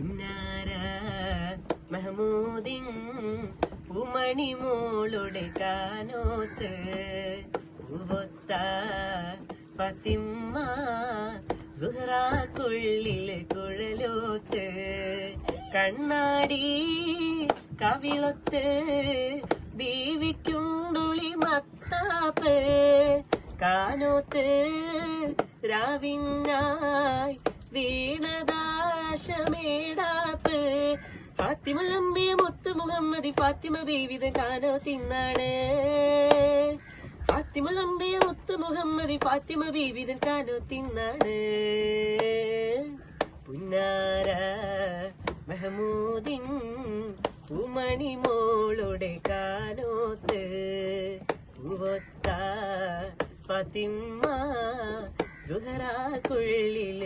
പുന്നാര മഹമൂദിൻ ഉമണി മോളുടെ കാനോത്ത് പൂവൊത്ത ഫത്തിമ്മ സുഹറാക്കുള്ളിൽ കുഴലോത്ത് കണ്ണാടി കവിളൊത്ത് ബീവിക്കുണ്ടുളി മത്താപ്പ് കാനോത്ത് രാവിനായി വീണദാശമേടാപ്പ് ഫാത്തിമ ലംബിയ മുത്ത് മുഹമ്മദി ഫാത്തിമ ബീവിത കാനോ തിന്നാണ്. ഫാത്തിമ ലംബിയ മുത്ത് മുഹമ്മദി ഫാത്തിമ ബീവിതൻ കാനോ തിന്നാണ്. പുന്നാര മെഹമൂദിൻ ഉമണി മോളുടെ കാനോത്ത് പൂവത്ത ഫാത്തിമ്മ സുഹറ കുള്ളിൽ